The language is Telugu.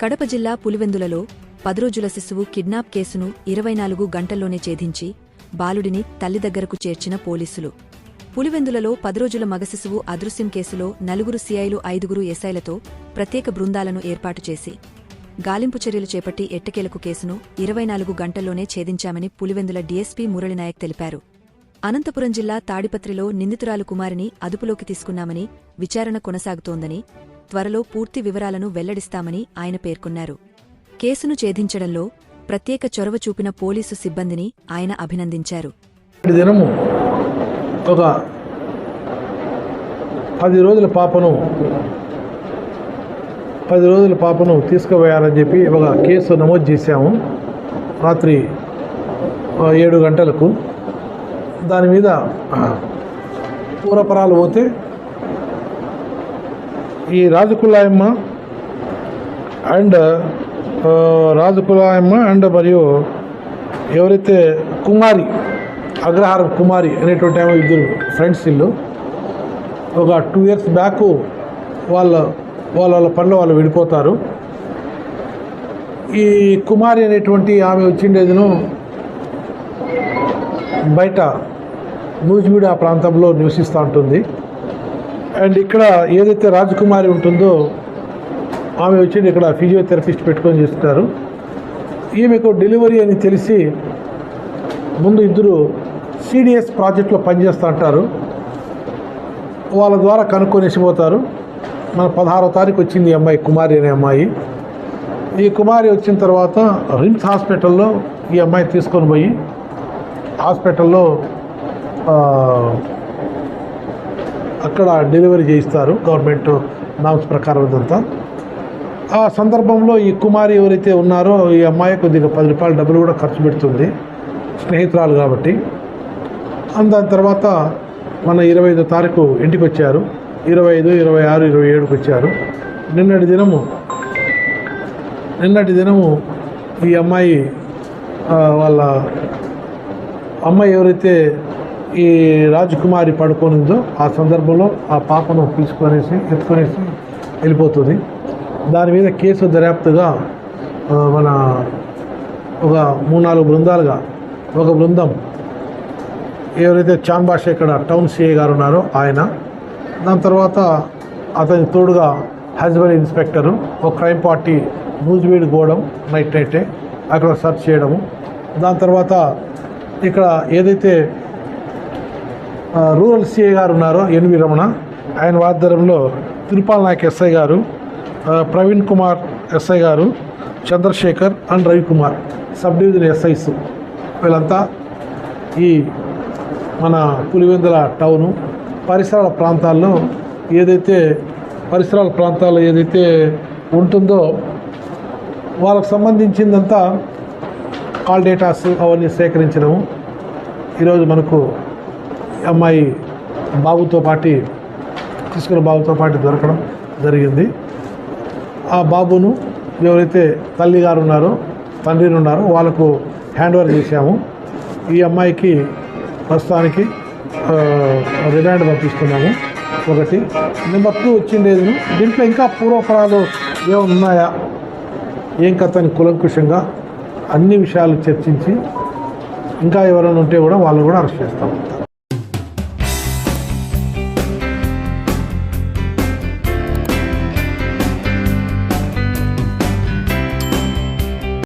కడప జిల్లా పులివెందులలో పదిరోజుల శిశువు కిడ్నాప్ కేసును ఇరవై నాలుగు గంటల్లోనే ఛేదించి బాలుడిని తల్లి దగ్గరకు చేర్చిన పోలీసులు. పులివెందులలో పదిరోజుల మగశిశువు అదృశ్యం కేసులో నలుగురు సిఐలు ఐదుగురు ఎస్ఐలతో ప్రత్యేక బృందాలను ఏర్పాటు చేసి గాలింపు చర్యలు చేపట్టి ఎట్టకేలకు కేసును ఇరవై నాలుగు గంటల్లోనే ఛేదించామని పులివెందుల డీఎస్పీ మురళినాయక్ తెలిపారు. అనంతపురం జిల్లా తాడిపత్రిలో నిందితురాలు కుమారిని అదుపులోకి తీసుకున్నామని విచారణ కొనసాగుతోందని త్వరలో పూర్తి వివరాలను వెల్లడిస్తామని ఆయన పేర్కొన్నారు. కేసును ఛేదించడంలో ప్రత్యేక చొరవ చూపిన పోలీసు సిబ్బందిని ఆయన అభినందించారు. దినము ఒక పది రోజుల పాపను పది రోజుల పాపను తీసుకుపోయారని చెప్పి ఒక కేసు నమోదు చేశాము. రాత్రి ఏడు గంటలకు. దాని మీద పూరపరాలు పోతే ఈ రాజకులాయమ్మ అండ్ ఆ, రాజకులాయమ్మ అండ్ మరియు ఎవరైతే కుమారి అగ్రహారం కుమారి అనేటువంటి ఆమె ఇద్దరు ఫ్రెండ్స్ ఇల్లు ఒక టూ ఇయర్స్ బ్యాక్ వాళ్ళ వాళ్ళ వాళ్ళ పనిలో వాళ్ళు విడిపోతారు. ఈ కుమారి అనేటువంటి ఆమె వచ్చిండేదిను బయట నూజివీడు ఆ ప్రాంతంలో నివసిస్తూ ఉంటుంది. అండ్ ఇక్కడ ఏదైతే రాజకుమారి ఉంటుందో ఆమె వచ్చి ఇక్కడ ఫిజియోథెరపిస్ట్ పెట్టుకొని చేస్తున్నారు. ఈమెకు డెలివరీ అని తెలిసి ముందు ఇద్దరు సిడిఎస్ ప్రాజెక్ట్లో పనిచేస్తూ ఉంటారు వాళ్ళ ద్వారా కనుక్కొనేసి పోతారు మన పదహారో తారీఖు వచ్చింది ఈ అమ్మాయి కుమారి అనే అమ్మాయి. ఈ కుమారి వచ్చిన తర్వాత రిమ్స్ హాస్పిటల్లో ఈ అమ్మాయి తీసుకొని పోయి హాస్పిటల్లో అక్కడ డెలివరీ చేయిస్తారు గవర్నమెంట్ నామ్స్ ప్రకారం ఇదంతా. ఆ సందర్భంలో ఈ కుమారి ఎవరైతే ఉన్నారో ఈ అమ్మాయి కొద్దిగా పది రూపాయల డబ్బులు కూడా ఖర్చు పెడుతుంది స్నేహితురాలు కాబట్టి. దాని తర్వాత మన ఇరవై ఐదో తారీఖు ఇంటికి వచ్చారు. ఇరవై ఐదు ఇరవై ఆరు ఇరవై ఏడుకి వచ్చారు. నిన్నటి దినము నిన్నటి దినము ఈ అమ్మాయి వాళ్ళ అమ్మాయి ఎవరైతే ఈ రాజకుమారి పడుకోనిందో ఆ సందర్భంలో ఆ పాపను తీసుకొనేసి ఎత్తుకొనేసి వెళ్ళిపోతుంది. దాని మీద కేసు దర్యాప్తుగా మన ఒక మూడు నాలుగు బృందాలుగా ఒక బృందం ఎవరైతే చాన్ భాష ఇక్కడ టౌన్ సిఏ గారు ఉన్నారో ఆయన దాని తర్వాత అతని తోడుగా హస్బెండ్ ఇన్స్పెక్టరు ఒక క్రైమ్ పార్టీ నూజివీడు గోడం నైట్ నైటే అక్కడ సర్చ్ చేయడము. దాని తర్వాత ఇక్కడ ఏదైతే రూరల్ సిఐ గారు ఉన్నారు ఎన్వి రమణ. ఆయన ఆధ్వర్యంలో తిరుపాల నాయక్ ఎస్ఐ గారు ప్రవీణ్ కుమార్ ఎస్ఐ గారు Chandrashekar and Ravikumar sub division SIs. వీళ్ళంతా ఈ మన పులివెందుల టౌను పరిసరాల ప్రాంతాల్లో ఏదైతే పరిసరాల ప్రాంతాల్లో ఏదైతే ఉంటుందో వాళ్ళకు సంబంధించిందంతా కాల్ డేటాస్ అవన్నీ సేకరించడము ఈరోజు మనకు అమ్మాయి బాబుతో పాటి తీసుకున్న బాబుతో పాటు దొరకడం జరిగింది. ఆ బాబును ఎవరైతే తల్లి గారు ఉన్నారో తండ్రిని ఉన్నారో వాళ్ళకు హ్యాండ్ ఓవర్ చేశాము. ఈ అమ్మాయికి ప్రస్తుతానికి రిమాండ్ పంపిస్తున్నాము. ఒకటి. నెంబర్ టూ వచ్చిండేది దీంట్లో ఇంకా పూర్వపరాలు ఏమైనా ఉన్నాయా? ఏం కథ కులంకుషంగా అన్ని విషయాలు చర్చించి ఇంకా ఎవరైనా ఉంటే కూడా వాళ్ళు కూడా అరెస్ట్ చేస్తాం.